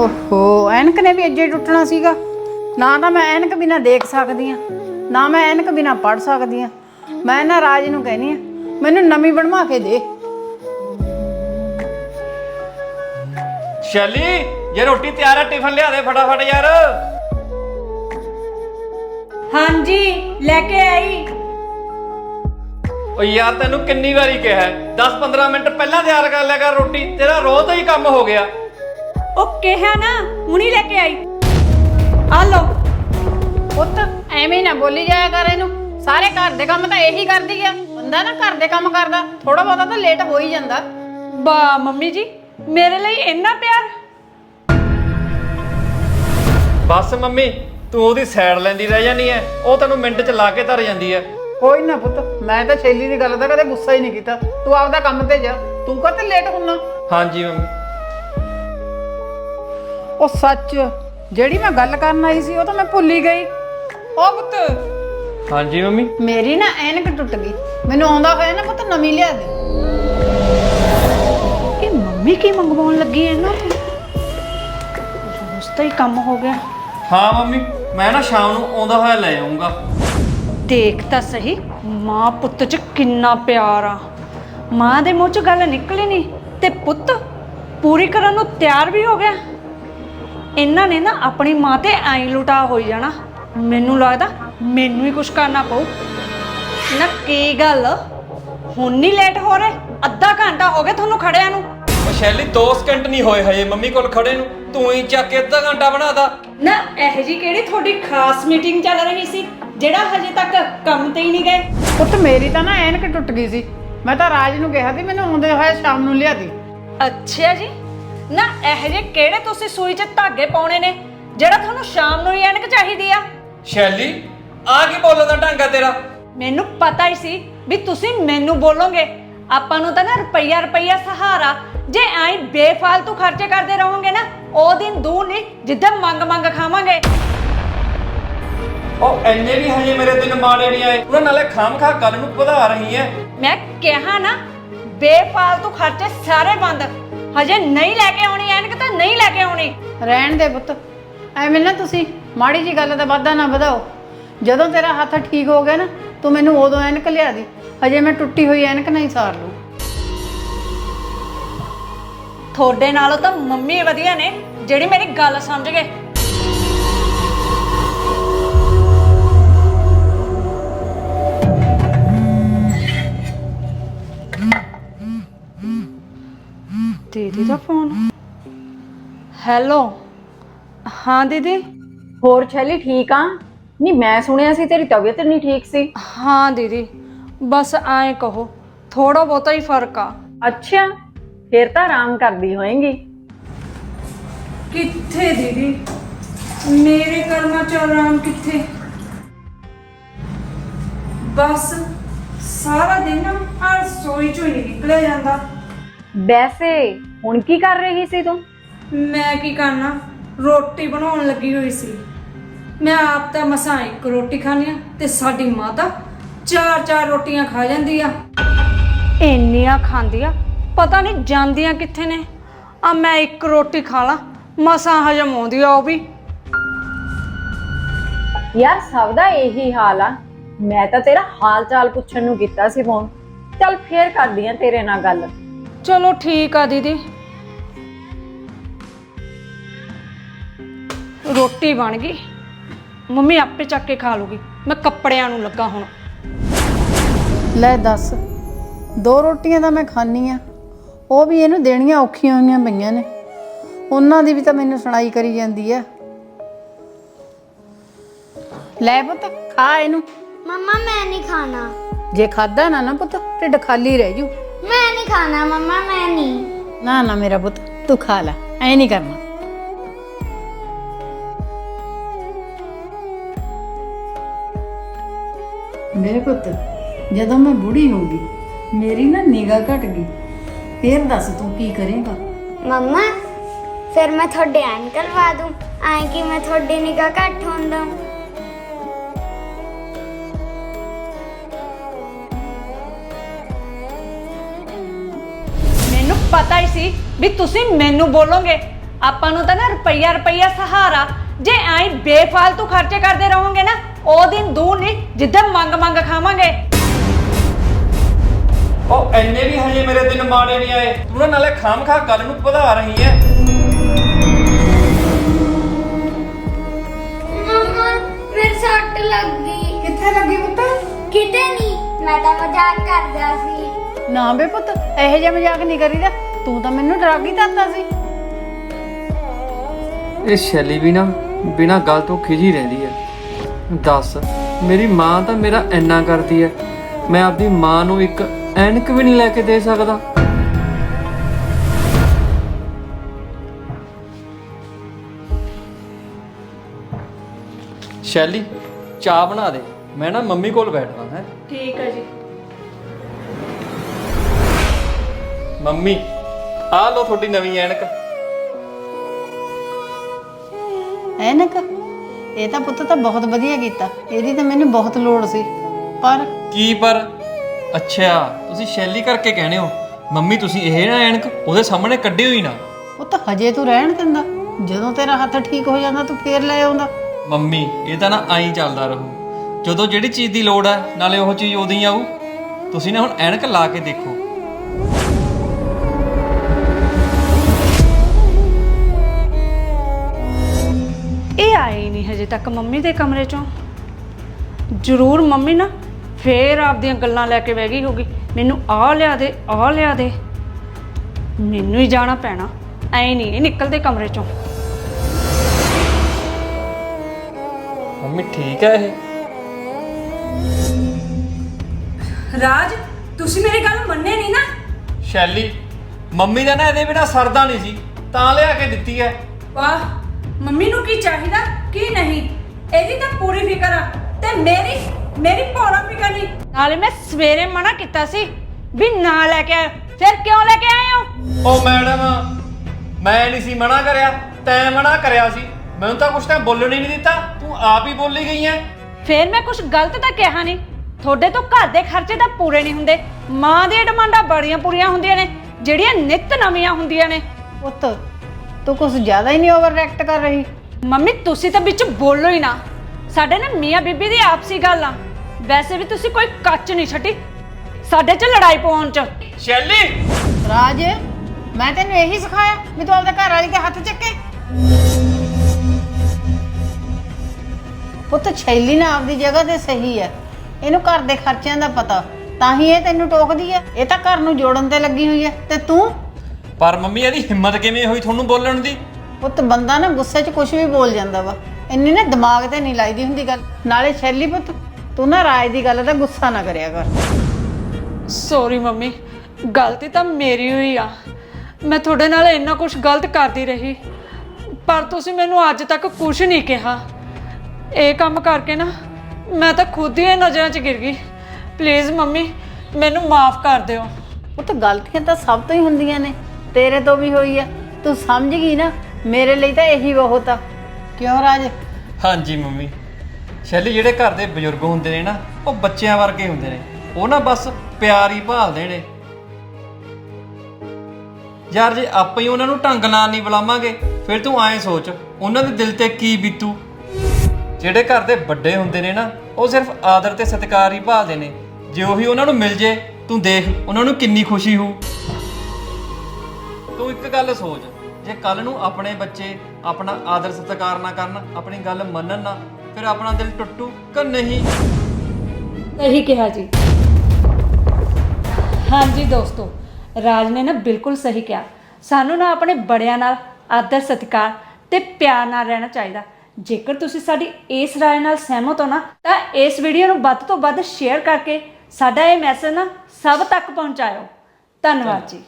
ਓਹੋ ਐਨਕ ਨੇ ਵੀ ਅੱਜੇ ਟੁੱਟਣਾ ਸੀਗਾ। ਨਾ ਤਾਂ ਮੈਂ ਐਨਕ ਬਿਨਾ ਦੇਖ ਸਕਦੀ ਆ ਨਾ ਮੈਂ ਐਨਕ ਬਿਨਾ ਪੜ ਸਕਦੀ ਆ ਮੈਂ ਨਾ ਰਾਜ ਨੂੰ ਕਹਿਨੀ ਆ ਮੈਨੂੰ ਨਵੀਂ ਬਣਵਾ ਕੇ ਦੇ। ਸ਼ੈਲੀ ਜੇ ਰੋਟੀ ਤਿਆਰ ਹੈ ਟਿਫਨ ਲਿਆ ਦੇ ਫਟਾਫਟ ਯਾਰ। ਹਾਂਜੀ ਲੈ ਕੇ ਆਈ। ਓ ਯਾਰ ਤੈਨੂੰ ਕਿੰਨੀ ਵਾਰੀ ਕਿਹਾ 10-15 ਮਿੰਟ ਪਹਿਲਾਂ ਤਿਆਰ ਕਰ ਲਿਆ ਕਰ ਰੋਟੀ ਤੇਰਾ ਰੋਜ਼ ਦਾ ਹੀ ਕੰਮ ਹੋ ਗਿਆ। ਉਹ ਕਿਹਾ ਨਾ ਹੁਣੀ ਲੈ ਕੇ ਆਈ। ਆ ਲੋ ਪੁੱਤ ਐਵੇਂ ਨਾ ਬੋਲੀ ਜਾਇਆ ਕਰ ਇਹਨੂੰ। ਸਾਰੇ ਘਰ ਦੇ ਕੰਮ ਤਾਂ ਇਹੀ ਕਰਦੀ ਆ। ਬੰਦਾ ਨਾ ਘਰ ਦੇ ਕੰਮ ਕਰਦਾ ਥੋੜਾ ਬਹੁਤਾ ਤਾਂ ਲੇਟ ਹੋ ਹੀ ਜਾਂਦਾ। ਬਾ ਮੰਮੀ ਜੀ ਮੇਰੇ ਲਈ ਇੰਨਾ ਪਿਆਰ। ਬਸ ਮੰਮੀ ਤੂੰ ਉਹਦੀ ਸਾਈਡ ਲੈਂਦੀ ਰਹਿ ਜਾਨੀ ਐ। ਉਹ ਤੈਨੂੰ ਮਿੰਟ ਚ ਲਾ ਕੇ ਧਰ ਜਾਂਦੀ ਐ। ਕੋਈ ਨਾ ਪੁੱਤ ਮੈਂ ਤਾਂ ਸ਼ੈਲੀ ਦੀ ਗੱਲ ਦਾ ਕਦੇ ਗੁੱਸਾ ਹੀ ਨਹੀਂ ਕੀਤਾ। ਤੂੰ ਆਪਦਾ ਕੰਮ ਤੇ ਜਾ। ਤੂੰ ਕਦੇ ਲੇਟ ਹੁੰਨਾ? ਹਾਂਜੀ ਮੰਮੀ। ਉਹ ਸੱਚ ਜਿਹੜੀ ਮੈਂ ਗੱਲ ਕਰਨ ਆਈ ਸੀ ਉਹ ਤਾਂ ਮੈਂ ਭੁੱਲ ਹੀ ਗਈ। ਉਹ ਪੁੱਤ। ਹਾਂਜੀ ਮੰਮੀ? ਮੇਰੀ ਨਾ ਐਨਕ ਟੁੱਟ ਗਈ। ਮੈਨੂੰ ਆਉਂਦਾ ਹੋਇਆ ਨਾ ਪੁੱਤ ਨਵੀਂ ਲਿਆ ਦੇ। ਇਹ ਮੰਮੀ ਕੀ ਮੰਗਵਾਉਣ ਲੱਗੀ ਐ ਇਹਨਾਂ ਤੋਂ ਰੋਜ਼ ਦਾ ਹੀ ਕੰਮ ਹੋ ਗਿਆ। ਹਾਂ ਮੰਮੀ ਮੈਂ ਨਾ ਸ਼ਾਮ ਨੂੰ ਆਉਂਦਾ ਹੋਇਆ ਲੈ ਆਉਂਗਾ ਦੇਖ ਤਾਂ ਸਹੀ ਮਾਂ ਪੁੱਤ 'ਚ ਕਿੰਨਾ ਪਿਆਰ ਆ। ਮਾਂ ਦੇ ਮੂੰਹ 'ਚ ਗੱਲ ਨਿਕਲੀ ਨਹੀਂ ਤੇ ਪੁੱਤ ਪੂਰੀ ਕਰਨ ਨੂੰ ਤਿਆਰ ਵੀ ਹੋ ਗਿਆ। ਇਹਨਾਂ ਨੇ ਨਾ ਆਪਣੀ ਮਾਂ ਤੇ ਐਂ ਲੁਟਾ ਹੋਈ ਜਾਣਾ। ਮੈਨੂੰ ਲੱਗਦਾ ਮੈਨੂੰ ਹੀ ਕੁਝ ਕਰਨਾ ਪਊ। ਨਾ ਕੀ ਗੱਲ? ਹੁਣ ਨਹੀਂ ਲੇਟ ਹੋ ਰਹੇ? ਅੱਧਾ ਘੰਟਾ ਹੋ ਗਿਆ ਤੁਹਾਨੂੰ ਖੜਿਆਂ ਨੂੰ। ਉਹ ਸ਼ੈਲੀ 2 ਸਕਿੰਟ ਨਹੀਂ ਹੋਏ ਹਜੇ ਮੰਮੀ ਕੋਲ ਖੜੇ ਨੂੰ। ਤੂੰ ਹੀ ਚੱਕ ਕੇ ਅੱਧਾ ਘੰਟਾ ਬਣਾਦਾ ਨਾ ਇਹ ਜੀ ਕਿਹੜੀ ਤੁਹਾਡੀ ਖਾਸ ਮੀਟਿੰਗ ਚੱਲ ਰਹੀ ਸੀ ਜਿਹੜਾ ਹਜੇ ਤੱਕ ਕੰਮ ਤੇ ਹੀ ਨਹੀਂ ਗਏ? ਪੁੱਤ ਮੇਰੀ ਤਾਂ ਨਾ ਐਨਕ ਟੁੱਟ ਗਈ ਸੀ। ਮੈਂ ਤਾਂ ਰਾਜ ਨੂੰ ਕਿਹਾ ਸੀ ਮੈਨੂੰ ਆਉਂਦੇ ਹੋਇਆ ਸ਼ਾਮ ਨੂੰ ਲਿਆ ਦੀ। ਅੱਛਾ ਜੀ। ਨਾ ਇਹ ਜੇ ਕਿਹੜੇ ਤੁਸੀਂ ਸੂਈ 'ਚ ਧਾਗੇ ਪਾਉਣੇ ਨੇ? ਜਿਹੜਾ ਤੁਹਾਨੂੰ ਸ਼ਾਮ ਨੂੰ ਹੀ ਐਨਕ ਚਾਹੀਦੀ ਆ। ਸ਼ੈਲੀ ਆ ਕੀ ਬੋਲਣ ਦਾ ਢੰਗ ਆ ਤੇਰਾ? ਮੈਨੂੰ ਪਤਾ ਹੀ ਸੀ ਵੀ ਤੁਸੀਂ ਮੈਨੂੰ ਬੋਲੋਗੇ। ਆਪਾਂ ਨੂੰ ਤਾਂ ਨਾ ਰੁਪਈਆ ਰੁਪਈਆ ਸਹਾਰਾ ਜੇ ਐਂ ਬੇਫਾਲਤੂ ਖਰਚੇ ਕਰਦੇ ਰਹੋਗੇ ਨਾ ਉਹ ਦਿਨ ਦੂਰ ਨਹੀਂ ਜਿੱਦਾਂ ਮੰਗ ਮੰਗ ਖਾਵਾਂਗੇ। ਉਹ ਐਨੇ ਵੀ ਹਜੇ ਮੇਰੇ ਦਿਨ ਮਾੜੇ ਨਹੀਂ ਆਏ। ਉਹਨਾਂ ਨਾਲੇ ਖਾਮ ਖਾ ਗੱਲ ਨੂੰ ਵਧਾ ਰਹੀ ਐ। ਮੈਂ ਕਿਹਾ ਨਾ ਬੇਫਾਲਤੂ ਖਰਚੇ ਸਾਰੇ ਬੰਦ। ਹਜੇ ਨਹੀਂ ਲੈ ਕੇ ਆਉਣੀ ਐਨਕ ਤਾਂ ਨਹੀਂ ਲੈ ਕੇ ਆਉਣੀ। ਰਹਿਣ ਦੇ ਪੁੱਤ ਐਵੇਂ ਨਾ ਤੁਸੀਂ ਮਾੜੀ ਜੀ ਗੱਲ ਦਾ ਵਾਧਾ ਨਾ ਵਧਾਓ। ਜਦੋਂ ਤੇਰਾ ਹੱਥ ਠੀਕ ਹੋ ਗਿਆ ਨਾ ਤੂੰ ਮੈਨੂੰ ਉਦੋਂ ਐਨਕ ਲਿਆ ਦੀ। ਹਜੇ ਮੈਂ ਟੁੱਟੀ ਹੋਈ ਐਨਕ ਨਹੀਂ ਸਾਰ ਲੂ ਤੁਹਾਡੇ ਨਾਲੋਂ ਤਾਂ ਮੰਮੀ ਵਧੀਆ ਨੇ ਜਿਹੜੀ ਮੇਰੀ ਗੱਲ ਸਮਝ ਗਏ। ਦੀਦੀ ਦਾ ਫੋਨ ਹੈਲੋ ਹਾਂ ਦੀਦੀ? ਹੋਰ ਛੈਲੀ ਠੀਕ ਆ? ਨਹੀਂ ਮੈਂ ਸੁਣਿਆ ਸੀ ਤੇਰੀ ਤਬੀਅਤ ਨਹੀਂ ਠੀਕ ਸੀ। ਹਾਂ ਦੀਦੀ। ਬਸ ਐਂ ਕਹੋ ਥੋੜਾ ਬਹੁਤਾ ਹੀ ਫ਼ਰਕ ਆ। ਅੱਛਾ ਫੇਰ ਤਾਂ ਆਰਾਮ ਕਰਦੀ ਹੋਏਂਗੀ। ਕਿੱਥੇ ਦੀਦੀ? ਮੇਰੇ ਕਰਮਾਂ ਚ ਆਰਾਮ ਕਿੱਥੇ? ਬਸ ਸਾਰਾ ਦਿਨ ਆ ਰਸੋਈ ਚੋਂ ਹੀ ਨਿਕਲਿਆ ਜਾਂਦਾ। ਵੈਸੇ ਹੁਣ ਕੀ ਕਰ ਰਹੀ ਸੀ ਤੂੰ? ਮੈਂ ਕੀ ਕਰਨਾ? ਰੋਟੀ ਬਣਾਉਣ ਲੱਗੀ ਹੋਈ ਸੀ। ਮੈਂ ਆਪ ਤਾਂ ਮਸਾਂ ਇੱਕ ਰੋਟੀ ਖਾਣੀ ਆ ਤੇ ਸਾਡੀ ਮਾਤਾ ਚਾਰ ਚਾਰ ਰੋਟੀਆਂ ਖਾ ਜਾਂਦੀ ਆ। ਇੰਨੀਆਂ ਖਾਂਦੀ ਆ ਪਤਾ ਨਹੀਂ ਜਾਂਦੀਆਂ ਕਿੱਥੇ ਨੇ। ਆ ਮੈਂ ਇੱਕ ਰੋਟੀ ਖਾ ਲਾਂ ਮਸਾਂ ਹਜਮ ਆਉਂਦੀ ਆ ਉਹ ਵੀ। ਯਾਰ ਸਭ ਦਾ ਇਹੀ ਹਾਲ ਆ। ਮੈਂ ਤਾਂ ਤੇਰਾ ਹਾਲ ਚਾਲ ਪੁੱਛਣ ਨੂੰ ਕੀਤਾ ਸੀ ਫੋਨ ਚੱਲ ਫੇਰ ਕਰਦੀ ਆ ਤੇਰੇ ਨਾਲ ਗੱਲ। ਚਲੋ ਠੀਕ ਆ ਦੀਦੀ। ਰੋਟੀ ਬਣ ਗਈ। ਮੰਮੀ ਆਪੇ ਚੱਕ ਕੇ ਖਾ ਲੂਗੀ। ਮੈਂ ਕੱਪੜਿਆਂ ਨੂੰ ਲੱਗਾ ਹੁਣ। ਲੈ ਦੱਸ ਦੋ ਰੋਟੀਆਂ ਤਾਂ ਮੈਂ ਖਾਣੀ ਆ। ਉਹ ਵੀ ਇਹਨੂੰ ਦੇਣੀਆਂ ਔਖੀਆਂ ਹੋਈਆਂ ਪਈਆਂ ਨੇ। ਉਹਨਾਂ ਦੀ ਵੀ ਤਾਂ ਮੈਨੂੰ ਸੁਣਾਈ ਕਰੀ ਜਾਂਦੀ ਆ। ਲੈ ਪੁੱਤ ਖਾ ਇਹਨੂੰ। ਮੰਮਾ ਮੈਂ ਨਹੀਂ ਖਾਣਾ। ਜੇ ਖਾਦਾ ਨਾ ਨਾ ਪੁੱਤ ਢਿੱਡ ਖਾਲੀ ਰਹਿ ਜੂ। ਮੈਂ ਨਹੀਂ ਖਾਣਾ ਮੰਮਾ ਮੈਂ ਨਹੀਂ। ਨਾ ਨਾ ਮੇਰਾ ਪੁੱਤ ਤੂੰ ਖਾ ਲੈ ਐ ਨਹੀਂ ਕਰਨਾ। ਮੇਰੇ ਪੁੱਤ ਜਦੋਂ ਮੈਂ ਬੁੜੀ ਹੋ ਗਈ ਮੇਰੀ ਨਾ ਨਿਗਾਹ ਘਟ ਗਈ। ਫੇਰ ਦੱਸ ਤੂੰ ਕੀ ਕਰੇਗਾ? ਮੰਮਾ ਫਿਰ ਮੈਂ ਤੁਹਾਡੇ ਅੰਕਲ ਦੂੰ। ਆਏ ਕਿ ਮੈਂ ਤੁਹਾਡੀ ਨਿਗਾਹ ਘੱਟ ਹੁੰਦਾ ਪਤਾ ਹੀ ਸੀ ਵੀ ਤੁਸੀਂ ਮੈਨੂੰ ਬੋਲੋਗੇ। ਆਪਾਂ ਨੂੰ ਤਾਂ ਨਾ ਰੁਪਈਆ ਰੁਪਈਆ ਸਹਾਰਾ। ਜੇ ਐਂ ਬੇਫਾਲਤੂ ਖਰਚੇ ਕਰਦੇ ਰਹੋਗੇ ਨਾ ਉਹ ਦਿਨ ਦੂਰ ਨਹੀਂ ਜਿੱਦਾਂ ਮੰਗ ਮੰਗ ਖਾਵਾਂਗੇ। ਉਹ ਐਨੇ ਵੀ ਹਜੇ ਮੇਰੇ ਦਿਨ ਮਾੜੇ ਨਹੀਂ ਆਏ। ਤੂੰ ਨਾ ਨਾਲੇ ਖਾਮ ਖਾ ਗੱਲ ਨੂੰ ਵਧਾ ਰਹੀ ਐ। ਮੰਮਾ ਮੇਰੇ ਸੱਟ ਲੱਗ ਗਈ। ਕਿੱਥੇ ਲੱਗੀ ਪੁੱਤ? ਕਿਤੇ ਨਹੀਂ। ਮੈਂ ਤਾਂ ਮਜ਼ਾਕ ਕਰਦਾ ਸੀ। ਨਾ ਬੇ ਪੁੱਤ ਇਹੋ ਜਿਹਾ ਮਜ਼ਾਕ ਨਹੀਂ ਕਰੀਦਾ। ਤੂੰ ਤਾਂ ਮੈਨੂੰ ਡਰਾ ਕੇ ਦੱਸਦਾ ਸੀ। ਇਹ ਸ਼ੈਲੀ ਵੀ ਨਾ ਬਿਨਾ ਗੱਲ ਤੋਂ ਖਿਜੀ ਰਹਿੰਦੀ ਐ ਦੱਸ ਮੇਰੀ ਮਾਂ ਤਾਂ ਮੇਰਾ ਇੰਨਾ ਕਰਦੀ ਐ ਮੈਂ ਆਪਦੀ ਮਾਂ ਨੂੰ ਇੱਕ ਐਨਕ ਵੀ ਨਹੀਂ ਲੈ ਕੇ ਦੇ ਸਕਦਾ। ਸ਼ੈਲੀ ਚਾਹ ਬਣਾ ਦੇ। ਮੈਂ ਨਾ ਮੰਮੀ ਕੋਲ ਬੈਠਦਾ ਹੈ। ਠੀਕ ਹੈ ਜੀ। ਮੰਮੀ ਆਹ ਲੋ ਤੁਹਾਡੀ ਨਵੀਂ ਐਨਕ। ਐਨਕ? ਇਹ ਤਾਂ ਪੁੱਤ ਤਾਂ ਬਹੁਤ ਵਧੀਆ ਕੀਤਾ। ਇਹਦੀ ਤਾਂ ਮੈਨੂੰ ਬਹੁਤ ਲੋੜ ਸੀ। ਪਰ ਕੀ ਪਰ? ਅੱਛਾ ਤੁਸੀਂ ਸ਼ੈਲੀ ਕਰਕੇ ਕਹਿੰਦੇ ਹੋ। ਮੰਮੀ ਤੁਸੀਂ ਇਹ ਨਾ ਐਨਕ ਉਹਦੇ ਸਾਹਮਣੇ ਕੱਢਿਓ ਹੀ ਨਾ। ਉਹ ਤਾਂ ਹਜੇ ਤੂੰ ਰਹਿਣ ਦਿੰਦਾ। ਜਦੋਂ ਤੇਰਾ ਹੱਥ ਠੀਕ ਹੋ ਜਾਂਦਾ ਤੂੰ ਫੇਰ ਲੈ ਆਉਂਦਾ। ਮੰਮੀ ਇਹ ਤਾਂ ਨਾ ਆਈ ਚੱਲਦਾ ਰਹੂ। ਜਦੋਂ ਜਿਹੜੀ ਚੀਜ਼ ਦੀ ਲੋੜ ਹੈ ਨਾਲੇ ਉਹ ਚੀਜ਼ ਉਦੋਂ ਹੀ ਆਊ। ਤੁਸੀਂ ਨਾ ਹੁਣ ਐਨਕ ਲਾ ਕੇ ਦੇਖੋ। ਇਹ ਆਏ ਹੀ ਨਹੀਂ ਹਜੇ ਤੱਕ ਮੰਮੀ ਦੇ ਕਮਰੇ ਚੋਂ। ਜ਼ਰੂਰ ਮੰਮੀ ਨਾ ਫੇਰ ਆਪਦੀਆਂ ਗੱਲਾਂ ਲੈ ਕੇ ਬਹਿ ਗਈ ਹੋਗੀ ਮੈਨੂੰ ਆਹ ਲਿਆ ਦੇ ਆਹ ਲਿਆ ਦੇ। ਮੈਨੂੰ ਹੀ ਜਾਣਾ ਪੈਣਾ। ਐ ਨਹੀਂ ਇਹ ਨਿਕਲਦੇ ਕਮਰੇ ਚੋਂ। ਮੰਮੀ ਠੀਕ ਹੈ ਇਹ? ਰਾਜ ਤੁਸੀਂ ਮੇਰੀ ਗੱਲ ਮੰਨੇ ਨਹੀਂ ਨਾ? ਸ਼ੈਲੀ ਮੰਮੀ ਦਾ ਨਾ ਇਹਦੇ ਬਿਨਾ ਸਰਦਾ ਨਹੀਂ ਸੀ। ਤਾਂ ਲਿਆ ਕੇ ਦਿੱਤੀ ਹੈ। ਵਾਹ ਮੰਮੀ ਨੂੰ ਕੀ ਚਾਹੀਦਾ ਕੀ ਨਹੀਂ? ਇਹਦੀ ਤਾਂ ਪੂਰੀ ਫਿਕਰ ਆ ਤੇ ਮੇਰੀ ਮੇਰੀ ਪੂਰਾ ਫਿਕਰ ਨਹੀਂ। ਨਾਲੇ ਮੈਂ ਸਵੇਰੇ ਮਨਾ ਕੀਤਾ ਸੀ ਵੀ ਨਾ ਲੈ ਕੇ ਆਇਓ। ਫਿਰ ਕਿਉਂ ਲੈ ਕੇ ਆਏ ਹੋ? ਉਹ ਮੈਡਮ ਮੈਂ ਨਹੀਂ ਸੀ ਮਨਾ ਕਰਿਆ ਤੈਂ ਮਨਾ ਕਰਿਆ ਸੀ। ਮੈਨੂੰ ਤਾਂ ਕੁਛ ਤਾਂ ਬੋਲਣ ਹੀ ਨਹੀਂ ਦਿੱਤਾ ਤੂੰ ਆਪ ਹੀ ਬੋਲੀ ਗਈ ਐ। ਫਿਰ ਮੈਂ ਕੁਝ ਗਲਤ ਤਾਂ ਕਿਹਾ ਨਹੀਂ। ਤੁਹਾਡੇ ਤੋਂ ਘਰ ਦੇ ਖਰਚੇ ਤਾਂ ਪੂਰੇ ਨਹੀਂ ਹੁੰਦੇ। ਮਾਂ ਦੀਆਂ ਡਿਮਾਂਡਾਂ ਬੜੀਆਂ ਪੂਰੀਆਂ ਹੁੰਦੀਆਂ ਨੇ ਜਿਹੜੀਆਂ ਨਿੱਤ ਨਵੀਆਂ ਹੁੰਦੀਆਂ ਨੇ। ਪੁੱਤ ਤੂੰ ਕੁਝ ਜ਼ਿਆਦਾ ਹੀ ਨਹੀਂ ਓਵਰ ਰਿਐਕਟ ਕਰ ਰਹੀ। ਮੰਮੀ ਤੁਸੀਂ ਤਾਂ ਵਿੱਚ ਬੋਲੋ ਹੀ ਨਾ। ਸਾਡੇ ਨਾ ਮੀਆਂ ਬੀਬੀ ਦੀ ਆਪਸੀ ਗੱਲ ਆ। ਵੈਸੇ ਵੀ ਤੁਸੀਂ ਕੋਈ ਕੱਚ ਨਹੀਂ ਛੱਡੀ। ਸਾਡੇ 'ਚ ਲੜਾਈ ਪਾਉਣ 'ਚ। ਸ਼ੈਲੀ! ਰਾਜ ਮੈਂ ਤੈਨੂੰ ਇਹੀ ਸਿਖਾਇਆ ਵੀ ਤੂੰ ਆਪਦੇ ਘਰ ਵਾਲੀ ਦੇ ਹੱਥ ਚੱਕੇ। ਪੁੱਤ ਛੈਲੀ ਨਾ ਆਪਦੀ ਜਗ੍ਹਾ ਤੇ ਸਹੀ ਹੈ ਇਹਨੂੰ ਘਰ ਦੇ ਖਰਚਿਆਂ ਦਾ ਪਤਾ। ਤਾਂ ਹੀ ਇਹ ਤੈਨੂੰ ਟੋਕਦੀ ਹੈ ਇਹ ਤਾਂ ਘਰ ਨੂੰ ਜੋੜਨ ਤੇ ਲੱਗੀ ਹੋਈ ਹੈ ਤੇ ਤੂੰ? ਪਰ ਮੰਮੀ ਇਹਦੀ ਹਿੰਮਤ ਕਿਵੇਂ ਹੋਈ ਤੁਹਾਨੂੰ ਬੋਲਣ ਦੀ? ਪੁੱਤ ਬੰਦਾ ਨਾ ਗੁੱਸੇ 'ਚ ਕੁਝ ਵੀ ਬੋਲ ਜਾਂਦਾ ਵਾ। ਇੰਨੀ ਨਾ ਦਿਮਾਗ ਤੇ ਨਹੀਂ ਲਾਈਦੀ ਹੁੰਦੀ ਗੱਲ। ਨਾਲੇ ਛੈਲੀ ਪੁੱਤ ਤੂੰ ਨਾ ਰਾਜ ਦੀ ਗੱਲ ਦਾ ਗੁੱਸਾ ਨਾ ਕਰਿਆ ਕਰ। ਸੌਰੀ ਮੰਮੀ ਗਲਤੀ ਤਾਂ ਮੇਰੀ ਹੋਈ ਆ। ਮੈਂ ਤੁਹਾਡੇ ਨਾਲ ਇੰਨਾ ਕੁਝ ਗਲਤ ਕਰਦੀ ਰਹੀ ਪਰ ਤੁਸੀਂ ਮੈਨੂੰ ਅੱਜ ਤੱਕ ਕੁਝ ਨਹੀਂ ਕਿਹਾ। ਇਹ ਕੰਮ ਕਰਕੇ ਨਾ ਮੈਂ ਤਾਂ ਖੁਦ ਹੀ ਇਹ ਨਜ਼ਰਾਂ 'ਚ ਗਿਰ ਗਈ। ਪਲੀਜ਼ ਮੰਮੀ ਮੈਨੂੰ ਮਾਫ ਕਰ ਦਿਓ। ਉਹ ਤਾਂ ਗਲਤੀਆਂ ਤਾਂ ਸਭ ਤੋਂ ਹੀ ਹੁੰਦੀਆਂ ਨੇ। ਤੇਰੇ ਤੋਂ ਵੀ ਹੋਈ ਆ। ਤੂੰ ਸਮਝ ਗਈ ਨਾ? ਮੇਰੇ ਲਈ ਤਾਂ ਇਹੀ ਬਹੁਤ ਆ। ਕਿਉਂ ਰਾਜ? ਹਾਂਜੀ, ਮੰਮੀ। ਸ਼ੈਲੀ ਜਿਹੜੇ ਘਰ ਦੇ ਬਜ਼ੁਰਗ ਹੁੰਦੇ ਨੇ ਨਾ, ਉਹ ਬੱਚਿਆਂ ਵਰਗੇ ਹੁੰਦੇ ਨੇ। ਉਹ ਨਾ ਬਸ ਪਿਆਰ ਹੀ ਭਾਲਦੇ ਨੇ ਯਾਰ, ਜੇ ਆਪਾਂ ਹੀ ਉਹਨਾਂ ਨੂੰ ਢੰਗ ਨਾਲ ਨਹੀਂ ਬੁਲਾਵਾਂਗੇ, ਫਿਰ ਤੂੰ ਐਂ ਸੋਚ, ਉਹਨਾਂ ਦੇ ਦਿਲ ਤੇ ਕੀ ਬੀਤੂ? ਜਿਹੜੇ ਘਰ ਦੇ ਵੱਡੇ ਹੁੰਦੇ ਨੇ ਨਾ, ਉਹ ਸਿਰਫ ਆਦਰ ਤੇ ਸਤਿਕਾਰ ਹੀ ਭਾਲਦੇ ਨੇ। ਜੇ ਉਹੀ ਉਹਨਾਂ ਨੂੰ ਮਿਲ ਜੇ, ਤੂੰ ਦੇਖ, ਉਹਨਾਂ ਨੂੰ ਕਿੰਨੀ ਖੁਸ਼ੀ ਹੋਊ। ਤੂੰ ਇੱਕ ਗੱਲ ਸੋਚ, ਜੇ ਕੱਲ ਨੂੰ ਆਪਣੇ ਬੱਚੇ ਆਪਣਾ ਆਦਰ ਸਤਿਕਾਰ ਨਾ ਕਰਨ, ਆਪਣੀ ਗੱਲ ਮੰਨਣ ਨਾ, ਫਿਰ ਆਪਣਾ ਦਿਲ ਟੁੱਟੂ ਕਿ ਨਹੀਂ? ਸਹੀ ਕਿਹਾ ਜੀ। ਹਾਂਜੀ ਦੋਸਤੋ, ਰਾਜ ਨੇ ਨਾ ਬਿਲਕੁਲ ਸਹੀ ਕਿਹਾ। ਸਾਨੂੰ ਨਾ ਆਪਣੇ ਬੜਿਆਂ ਨਾਲ ਆਦਰ ਸਤਿਕਾਰ ਤੇ ਪਿਆਰ ਨਾਲ ਰਹਿਣਾ ਚਾਹੀਦਾ। ਜੇਕਰ ਤੁਸੀਂ ਸਾਡੀ ਇਸ ਰਾਏ ਨਾਲ ਸਹਿਮਤ ਹੋ ਨਾ, ਤਾਂ ਇਸ ਵੀਡੀਓ ਨੂੰ ਵੱਧ ਤੋਂ ਵੱਧ ਸ਼ੇਅਰ ਕਰਕੇ ਸਾਡਾ ਇਹ ਮੈਸੇਜ ਨਾ ਸਭ ਤੱਕ ਪਹੁੰਚਾਇਓ। ਧੰਨਵਾਦ ਜੀ।